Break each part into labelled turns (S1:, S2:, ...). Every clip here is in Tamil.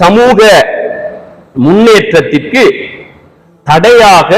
S1: சமூக முன்னேற்றத்திற்கு தடையாக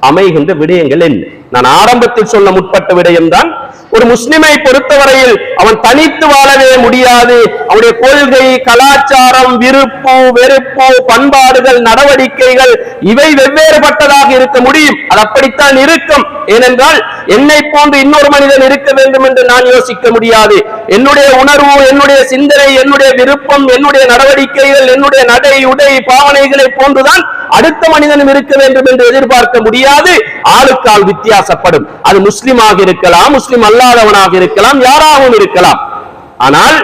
S1: அமைகின்ற விடயங்கள் என்ன? நான் ஆரம்பத்தில் சொல்ல முற்பட்ட விடயம்தான் ஒரு முஸ்லிமை பொறுத்தவரையில் அவன் தனித்து வாழவே முடியாது. அவனுடைய கொள்கை கலாச்சாரம் விருப்பு வெறுப்பு பண்பாடுகள் நடவடிக்கைகள் இவை வெவ்வேறுபட்டதாக இருக்க முடியும். அது அப்படித்தான் இருக்கும். ஏனென்றால் என்னை போன்று இன்னொரு மனிதன் இருக்க வேண்டும் என்று நான் யோசிக்க முடியாது. என்னுடைய உணர்வு என்னுடைய சிந்தனை என்னுடைய விருப்பம் என்னுடைய நடவடிக்கைகள் என்னுடைய நடை உடை பாவனைகளை போன்றுதான் அடுத்த மனிதனும் இருக்க வேண்டும் என்று எதிர்பார்க்க முடியாது. ஆளுக்கால் வித்தியாசம் வித்தியாசப்படும் அது முஸ்லிமாக இருக்கலாம் முஸ்லிம் அல்லாதவனாக இருக்கலாம் யாராகவும் இருக்கலாம். ஆனால்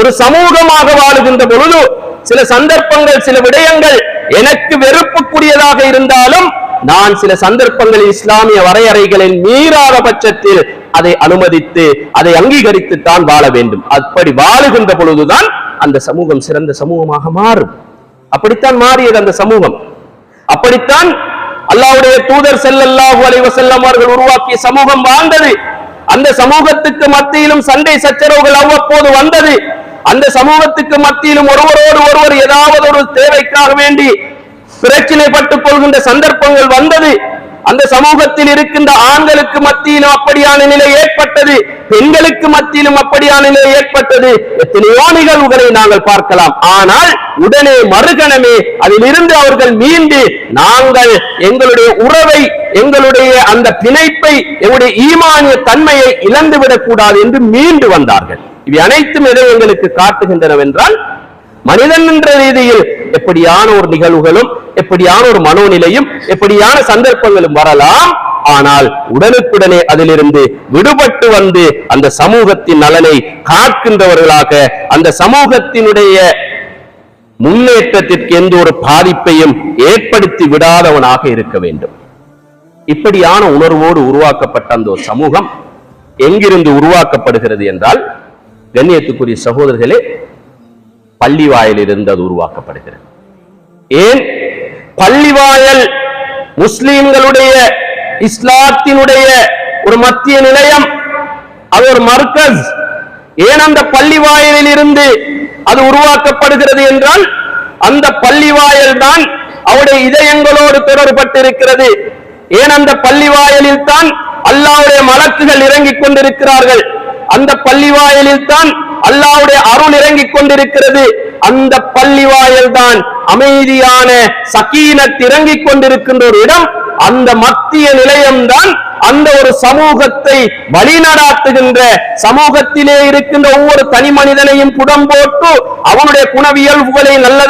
S1: ஒரு சமூகமாக வாழுகின்ற பொழுது சில சந்தர்ப்பங்கள் சில விடயங்கள் எனக்கு வெறுப்புக்குரியதாக இருந்தாலும் நான் சில சந்தர்ப்பங்களில் இஸ்லாமிய வரையறைகளின் மீறாத பட்சத்தில் அதை அனுமதித்து அதை அங்கீகரித்து தான் வாழ வேண்டும். அப்படி வாழுகின்ற பொழுதுதான் அந்த சமூகம் சிறந்த சமூகமாக மாறும். அப்படித்தான் மாறியது அந்த சமூகம். அப்படித்தான் அல்லாவுடைய தூதர் செல்லல்லாஹு அலைவ செல்லம் அவர்கள் உருவாக்கிய சமூகம் வாழ்ந்தது. அந்த சமூகத்துக்கு மத்தியிலும் சண்டை சச்சரவுகள் அவ்வப்போது வந்தது. அந்த சமூகத்துக்கு மத்தியிலும் ஒருவரோடு ஒருவர் ஏதாவது ஒரு தேவைக்காக வேண்டி பிரச்சினைப்பட்டுக் கொள்கின்ற சந்தர்ப்பங்கள் வந்தது. அந்த சமூகத்தில் இருக்கின்ற ஆண்களுக்கு மத்தியிலும் அப்படியான நிலை ஏற்பட்டது பெண்களுக்கு மத்தியிலும் அப்படியான நிலை ஏற்பட்டது. எத்தனையோ நிகழ்வுகளை நாங்கள் பார்க்கலாம். ஆனால் உடனே மறுகணமே அதிலிருந்து அவர்கள் மீண்டு நாங்கள் எங்களுடைய உறவை எங்களுடைய அந்த பிணைப்பை எங்களுடைய ஈமானிய தன்மையை இழந்துவிடக் கூடாது என்று மீண்டு வந்தார்கள். இவை அனைத்தும் எதை எங்களுக்கு காட்டுகின்றனவென்றால் மனிதன் என்ற ரீதியில் எப்படியான ஒரு நிகழ்வுகளும் எப்படியான ஒரு மனோநிலையும் எப்படியான சந்தர்ப்பங்களும் வரலாம். ஆனால் உடனுக்குடனே அதிலிருந்து விடுபட்டு வந்து அந்த சமூகத்தின் நலனை காக்கின்றவர்களாக அந்த சமூகத்தினுடைய முன்னேற்றத்திற்கு எந்த ஒரு பாதிப்பையும் ஏற்படுத்தி விடாதவனாக இருக்க வேண்டும். இப்படியான உணர்வோடு உருவாக்கப்பட்ட அந்த ஒரு சமூகம் எங்கிருந்து உருவாக்கப்படுகிறது என்றால் கண்ணியத்துக்குரிய சகோதரர்களே பள்ளி வாயிலிருந்து அது உருவாக்கப்படுகிறது. ஏன்? பள்ளிவாயல் முஸ்லீம்களுடைய இஸ்லாத்தினுடைய ஒரு மத்திய நிலையம் அது ஒரு மர்கஸ். ஏன் அந்த பள்ளி வாயிலில் இருந்து அது உருவாக்கப்படுகிறது என்றால் அந்த பள்ளி வாயல் தான் அவருடைய இதயங்களோடு தொடர்பட்டிருக்கிறது. ஏன் அந்த பள்ளி வாயலில் தான் அல்லாவுடைய மலக்குகள் இறங்கிக் கொண்டிருக்கிறார்கள்? அந்த பள்ளி வாயலில் தான் அல்லாவுடைய அருள் இறங்கிக் கொண்டிருக்கிறது. அந்த பள்ளி வாயல் தான் அமைதியான சகீனத் இறங்கிக் கொண்டிருக்கின்ற ஒரு இடம். அந்த மத்திய நிலையம்தான் அந்த ஒரு சமூகத்தை வழிநடாத்துகின்ற சமூகத்திலே இருக்கின்ற ஒவ்வொரு தனி மனிதனையும் புடம் போட்டு அவனுடைய குணவியல்புகளை நல்ல